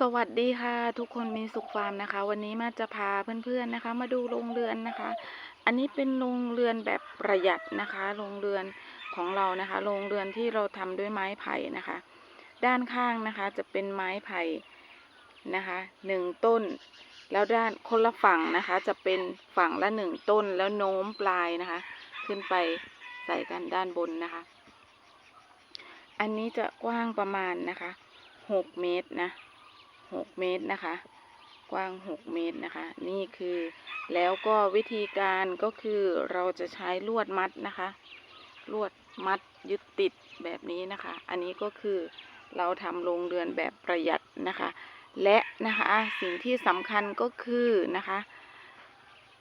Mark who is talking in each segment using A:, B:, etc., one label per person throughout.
A: สวัสดีค่ะทุกคนมีสุขฟาร์มนะคะ วันนี้มาจะพาเพื่อนๆนะคะ มาดูโรงเรือนนะคะ อันนี้เป็นโรงเรือนแบบประหยัดนะคะโรงเรือนของเรานะคะโรงเรือนที่เราทำด้วยไม้ไผ่นะคะ ด้านข้างนะคะจะเป็นไม้ไผ่นะคะหนึ่งต้น แล้วด้านคนละฝั่งนะคะ จะเป็นฝั่งละหนึ่งต้นแล้วโน้มปลายนะคะ ขึ้นไปใส่กันด้านบนนะคะ อันนี้จะกว้างประมาณนะคะหกเมตรนะ หกเมตรนะคะ กว้างหกเมตรนะคะ นี่คือแล้วก็วิธีการก็คือเราจะใช้ลวดมัดนะคะ ลวดมัดยึดติดแบบนี้นะคะ อันนี้ก็คือเราทำโรงเรือนแบบประหยัดนะคะ และนะคะสิ่งที่สำคัญก็คือนะคะ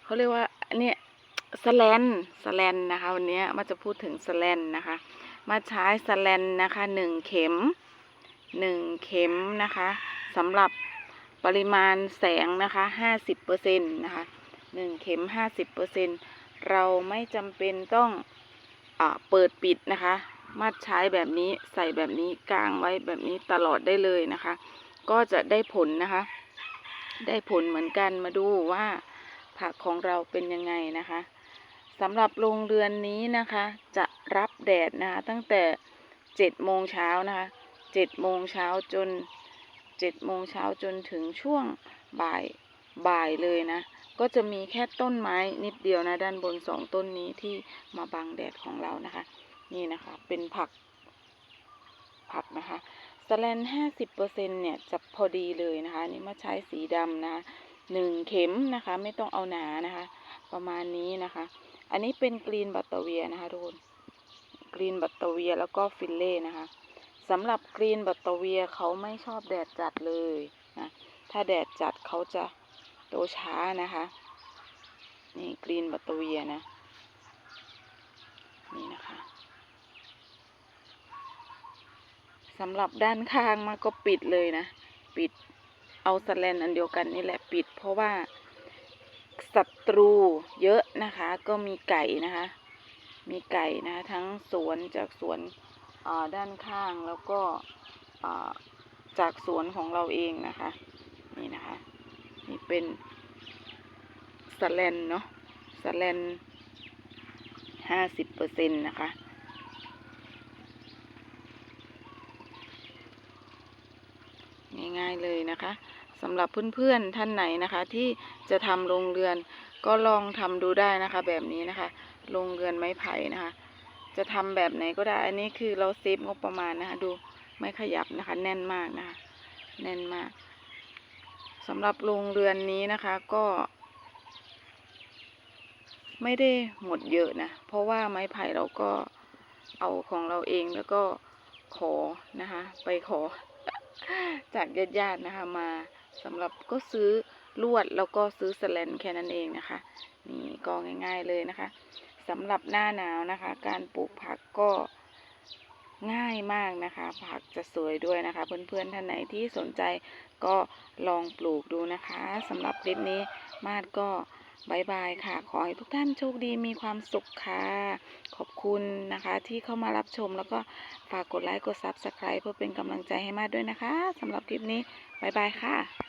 A: เขาเรียกว่าเนี่ยสแลนสแลนนะคะวันนี้มาจะพูดถึงสแลนนะคะ มาใช้สแลนนะคะหนึ่งเข็มหนึ่งเข็มนะคะ สำหรับปริมาณแสงนะคะห้าสิบเปอร์เซ็นต์นะคะหนึ่งเข็มห้าสิบเปอร์เซ็นต์เราไม่จำเป็นต้องอเปิดปิดนะคะ มัดใช้แบบนี้ใส่แบบนี้กางไว้แบบนี้ตลอดได้เลยนะคะ ก็จะได้ผลนะคะ ได้ผลเหมือนกันมาดูว่าผักของเราเป็นยังไงนะคะสำหรับโรงเรือนนี้นะคะ จะรับแดดนะคะตั้งแต่เจ็ดโมงเช้านะคะเจ็ดโมงเช้าจน เจ็ดโมงเช้าจนถึงช่วงบ่ายบ่ายเลยนะ ก็จะมีแค่ต้นไม้นิดเดียวนะ ด้านบนสองต้นนี้ที่มาบังแดดของเรานะคะ นี่นะคะเป็นผัก ผักนะคะสแลนห้าสิบเปอร์เซ็นเนี่ยจะพอดีเลยนะคะ นี่มาใช้สีดำนะหนึ่งเข็มนะคะ ไม่ต้องเอาหนานะคะ ประมาณนี้นะคะ อันนี้เป็นกรีนบัตเตอเวียนะคะทุกคนกรีนบัตเตอเวียแล้วก็ฟิลเล่นะคะ สำหรับกรีนบัตเตอเวียเขาไม่ชอบแดดจัดเลยนะถ้าแดดจัดเขาจะโตช้านะคะ นี่กรีนบัตเตอเวียนะ นี่นะคะสำหรับด้านข้างมันก็ปิดเลยนะ ปิดเอาสแลนอันเดียวกันนี่แหละปิด เพราะว่าศัตรูเยอะนะคะ ก็มีไก่นะคะ มีไก่นะคะทั้งสวนจากสวน ด้านข้างแล้วก็จากสวนของเราเองนะคะ นี่นะคะ นี่เป็นสแลนเนาะสแลนห้าสิบเปอร์เซ็นต์นะคะง่ายๆเลยนะคะสำหรับเพื่อนๆท่านไหนนะคะ ที่จะทำโรงเรือนก็ลองทำดูได้นะคะ แบบนี้นะคะโรงเรือนไม้ไผ่นะคะ จะทำแบบไหนก็ได้ อันนี้คือเราเซฟงบประมาณนะคะ ดูไม่ขยับนะคะ แน่นมากนะคะแน่นมากสำหรับโรงเรือนนี้นะคะก็ ไม่ได้หมดเยอะนะ เพราะว่าไม้ไผ่เราก็เอาของเราเองแล้วก็ขอนะคะ ไปขอ จากญาติๆนะคะมาสำหรับก็ซื้อลวดแล้วก็ซื้อสแลนแค่นั้นเองนะคะ นี่ก็ง่าย ๆเลยนะคะ สำหรับหน้าหนาวนะคะ การปลูกผักก็ง่ายมากนะคะ ผักจะสวยด้วยนะคะ เพื่อนๆท่านไหนที่สนใจก็ลองปลูกดูนะคะสำหรับคลิปนี้มาดก็บายบายค่ะ ขอให้ทุกท่านโชคดีมีความสุขค่ะ ขอบคุณนะคะที่เข้ามารับชมแล้วก็ฝากกดไลค์กดซับสไคร b e เพื่อเป็นกำลังใจให้มาดด้วยนะคะสำหรับคลิปนี้บายบายค่ะ